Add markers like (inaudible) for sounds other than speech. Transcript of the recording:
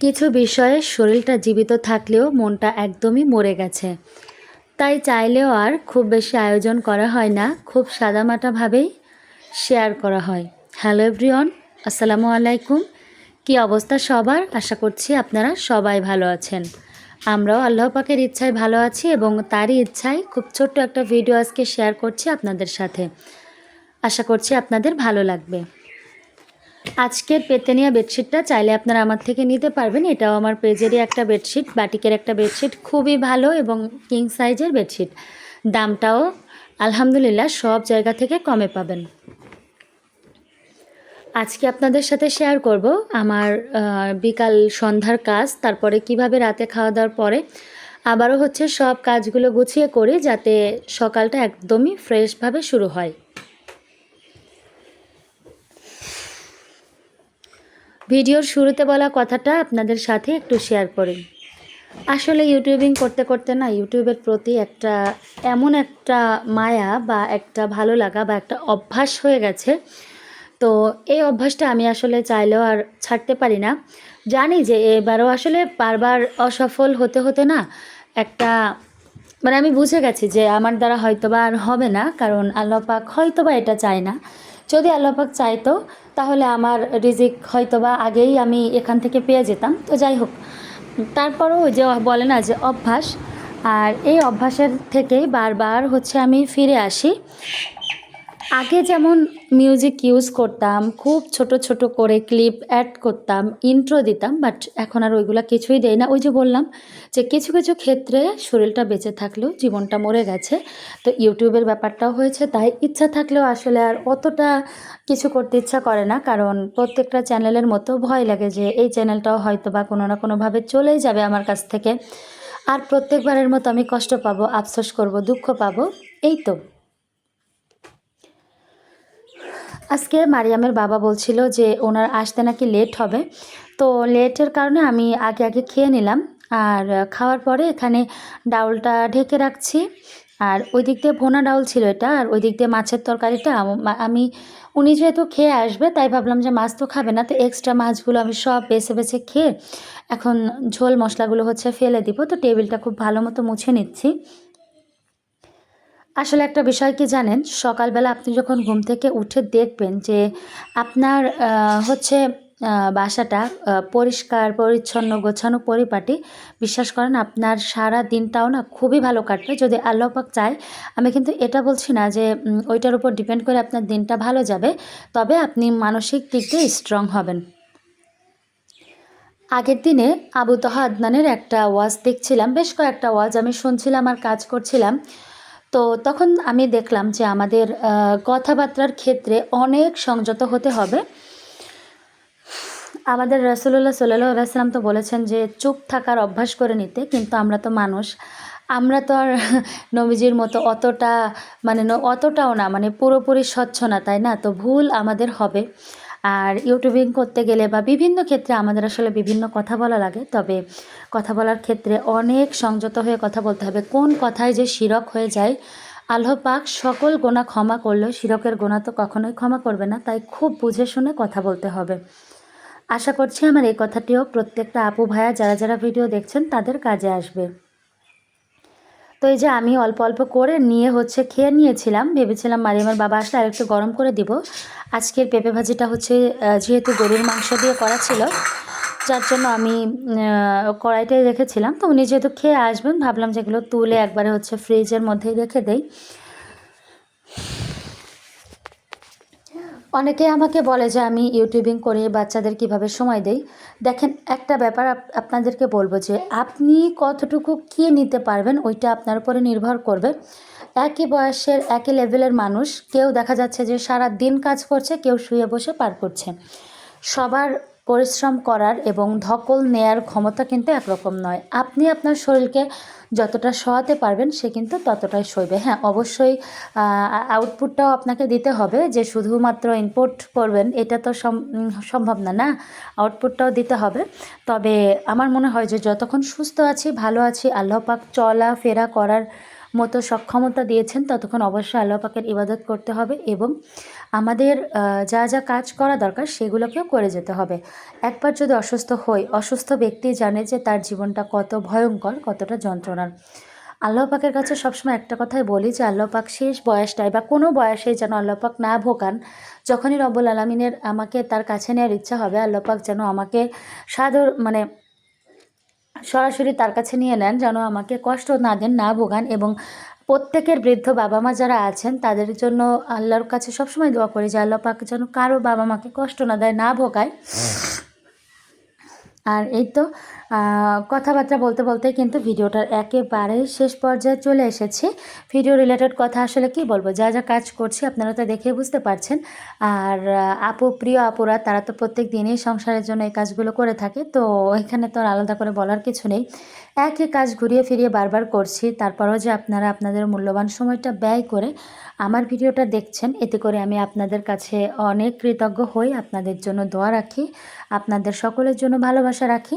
কিছু বিষয়ে শরীরটা জীবিত থাকলেও মনটা একদমই মরে গেছে। তাই চাইলেও আর খুব বেশি আয়োজন করা হয় না, খুব সাদামাটাভাবেই শেয়ার করা হয়। হ্যালো এভরিওয়ান আসসালামু আলাইকুম। কি অবস্থা সবার? আশা করছি আপনারা সবাই ভালো আছেন। আমরাও আল্লাহ পাকের ইচ্ছায় ভালো আছি এবং তারই ইচ্ছায় খুব ছোট্ট একটা ভিডিও আজকে শেয়ার করছি আপনাদের সাথে। আশা করছি আপনাদের ভালো লাগবে। আজকের পেতেনিয়া বেডশিটটা চাইলে আপনারা আমার থেকে নিতে পারবেন। এটাও আমার পেজেরই একটা বেডশিট, বাটিকের একটা বেডশিট। খুবই ভালো এবং কিং সাইজের বেডশিট। দামটাও আলহামদুলিল্লাহ সব জায়গা থেকে কমে পাবেন। আজকে আপনাদের সাথে শেয়ার করব আমার বিকাল সন্ধ্যার কাজ, তারপরে কীভাবে রাতে খাওয়া দাওয়ার পরে। আবারও হচ্ছে সব কাজগুলো গুছিয়ে করি যাতে সকালটা একদমই ফ্রেশভাবে শুরু হয়। ভিডিওর শুরুতে বলা কথাটা আপনাদের সাথে একটু শেয়ার করি আসলে ইউটিউবিং করতে করতে না ইউটিউবের প্রতি একটা এমন একটা মায়া বা একটা ভালো লাগা বা একটা অভ্যাস হয়ে গেছে। তো এই অভ্যাসটা আমি আসলে চাইলেও আর ছাড়তে পারি না। জানি যে এবারও আসলে বারবার অসফল হতে হতে না একটা মানে আমি বুঝে গেছি যে আমার দ্বারা হয়তোবা আর হবে না, কারণ আল্লাহ পাক হয়তোবা এটা চায় না। যদি আল্লাপাক চাইতো, তাহলে আমার রিজিক হয়তো বা আগেই আমি এখান থেকে পেয়ে যেতাম। তো যাই হোক, তারপরও ওই যে বলে না যে অভ্যাস, আর এই অভ্যাসের থেকেই বারবার হচ্ছে আমি ফিরে আসি। আগে যেমন মিউজিক ইউজ করতাম, খুব ছোট ছোট করে ক্লিপ অ্যাড করতাম ইন্ট্রো দিতাম বাট এখন আর ওইগুলো কিছুই দেয় না। ওই যে বললাম যে কিছু কিছু ক্ষেত্রে শরীরটা বেঁচে থাকলেও জীবনটা মরে গেছে। তো ইউটিউবের ব্যাপারটাও হয়েছে, তাই ইচ্ছা থাকলেও আসলে আর অতটা কিছু করতে ইচ্ছা করে না। কারণ প্রত্যেকটা চ্যানেলের মতো ভয় লাগে যে এই চ্যানেলটাও হয়তো বা কোনো না কোনোভাবে চলেই যাবে আমার কাছ থেকে। আর প্রত্যেকবারের মতো আমি কষ্ট পাবো, আফসোস করব, দুঃখ পাবো, এই তো। আজকে মারিয়ামের বাবা বলছিল যে ওনার আসতে নাকি লেট হবে। তো লেটের কারণে আমি আগে আগে খেয়ে নিলাম। আর খাওয়ার পরে এখানে ডাউলটা ঢেকে রাখছি। আর ওই দিক দিয়ে ভোনা ডাউল ছিল এটা, আর ওই দিক দিয়ে মাছের তরকারিটা আম- উনি যেহেতু খেয়ে আসবে, তাই ভাবলাম যে মাছ তো খাবে না। তো এক্সট্রা মাছগুলো আমি সব বেছে বেছে খেয়ে এখন ঝোল মশলাগুলো হচ্ছে ফেলে দিব। তো টেবিলটা খুব ভালো মতো মুছে নিচ্ছি। আসলে একটা বিষয় কি জানেন? সকালবেলা আপনি যখন ঘুম থেকে উঠে দেখবেন যে আপনার হচ্ছে বাসাটা পরিষ্কার, পরিচ্ছন্ন, গোছানো পরিপাটি, বিশ্বাস করেন আপনার সারা দিনটাও না খুবই ভালো কাটবে। যদি আল্লাহ পাক চায়, আমি কিন্তু এটা বলছি না যে ওইটার উপর ডিপেন্ড করে আপনার দিনটা ভালো যাবে, তবে আপনি মানসিক দিক দিয়ে স্ট্রং হবেন। আগের দিনে আবু তহা আদনানের একটা ওয়াজ দেখছিলাম, বেশ কয়েকটা ওয়াজ আমি শুনছিলাম আর কাজ করছিলাম। তো তখন আমি দেখলাম যে আমাদের কথাবার্তার ক্ষেত্রে অনেক সংযত হতে হবে। আমাদের রসুল্লাহ সাল্লাহ আলাইসাল্লাম তো বলেছেন যে চুপ থাকার অভ্যাস করে নিতে, কিন্তু আমরা তো মানুষ। আমরা তো আর (laughs) নবীজির মতো অতটা মানে অতটাও না মানে পুরোপুরি স্বচ্ছ না, তাই না? তো ভুল আমাদের হবে। আর ইউটিউবিং করতে গেলে বা বিভিন্ন ক্ষেত্রে আমাদের আসলে বিভিন্ন কথা বলা লাগে, তবে কথা বলার ক্ষেত্রে অনেক সংযত হয়ে কথা বলতে হবে। কোন কথায় যে শিরক হয়ে যায়, আল্লাহ পাক সকল গোনা ক্ষমা করলেও শিরকের গোনা তো কখনোই ক্ষমা করবে না, তাই খুব বুঝে শুনে কথা বলতে হবে। আশা করছি আমার এই কথাটিও প্রত্যেকটা আপু ভাইয়া যারা যারা ভিডিও দেখছেন তাদের কাজে আসবে। তো এই যে আমি অল্প অল্প করে নিয়ে হচ্ছে খেয়ে নিয়েছিলাম, ভেবেছিলাম মারিয়ামের বাবা আসলে আরেকটু গরম করে দিব। আজকের পেঁপে ভাজিটা হচ্ছে যেহেতু গরুর মাংস দিয়ে করা ছিল, যার জন্য আমি কড়াইটাই রেখেছিলাম। তো উনি যেহেতু খেয়ে আসবেন, ভাবলাম যেগুলো তুলে একবারে হচ্ছে ফ্রিজের মধ্যেই রেখে দেই। অনেকে আমাকে বলে যে আমি ইউটিউবিং করে, বাচ্চাদের কীভাবে সময় দেই। দেখেন, একটা ব্যাপার আপ- আপনাদেরকে বলব যে আপনি কতটুকু কি নিতে পারবেন ওইটা আপনার উপরে নির্ভর করবে। একই বয়সের, একই লেভেলের মানুষ, কেউ দেখা যাচ্ছে যে সারা দিন কাজ করছে, কেউ শুয়ে বসে পার করছে। সবার পরিশ্রম করার এবং ধকল নেয়ার ক্ষমতা কিন্তু একরকম নয়। আপনি আপনার শরীরকে যতটা সহাতে পারবেন, সে কিন্তু ততটাই সইবে। হ্যাঁ অবশ্যই আউটপুটটাও আপনাকে দিতে হবে যে শুধুমাত্র ইনপুট করবেন, এটা তো সম- সম্ভব না না? আউটপুটটাও দিতে হবে। তবে আমার মনে হয় যে যতক্ষণ সুস্থ আছি, ভালো আছি, আল্লাহ পাক চলা ফেরা করার মতো সক্ষমতা দিয়েছেন, ততক্ষণ অবশ্যই আল্লাহ পাকের ইবাদত করতে হবে এবং আমাদের যা যা কাজ করা দরকার সেগুলোকেও করে যেতে হবে। একবার যদি অসুস্থ হই, অসুস্থ ব্যক্তি জানে যে তার জীবনটা কত ভয়ঙ্কর, কতটা যন্ত্রণার। আল্লাহ পাকের কাছে সবসময় একটা কথাই বলি যে, আল্লাহ পাক শেষ বয়সটায় বা কোনো বয়সে যেন আল্লাহ পাক না ভোগান, যখনই রব্বুল আলমিনের আমাকে তার কাছে নেওয়ার ইচ্ছা হবে, আল্লাহ পাক যেন আমাকে সাদর মানে সরাসরি তার কাছে নিয়ে নেন যেন আমাকে কষ্ট না দেন না ভোগান এবং প্রত্যেকের বৃদ্ধ বাবা মা যারা আছেন তাদের জন্য আল্লাহর কাছে সবসময় দোয়া করি যে আল্লাহ পাকে যেন কারও বাবা মাকে কষ্ট না দেয় না ভোগায়। আর এই তো কথাবার্তা বলতে বলতে কিন্তু ভিডিওটার একেবারে শেষ পর্যায়ে চলে এসেছি। ভিডিও রিলেটেড কথা আসলে কি বলব? যা যা কাজ করছি আপনারা তো দেখে বুঝতে পারছেন। আর আপু, প্রিয় আপুরা, তারা তো প্রত্যেক দিনই সংসারের জন্য এই কাজগুলো করে থাকে। তো এখানে তো আলাদা করে বলার কিছু নেই। একই কাজ ঘুরিয়ে ফিরিয়ে বারবার করছি। তারপরেও যে আপনারা আপনাদের মূল্যবান সময়টা ব্যয় করে আমার ভিডিওটা দেখছেন, এতে করে আমি আপনাদের কাছে অনেক কৃতজ্ঞ হই। আপনাদের জন্য দোয়া রাখি। আপনাদের সকলের জন্য ভালোবাসা রাখি।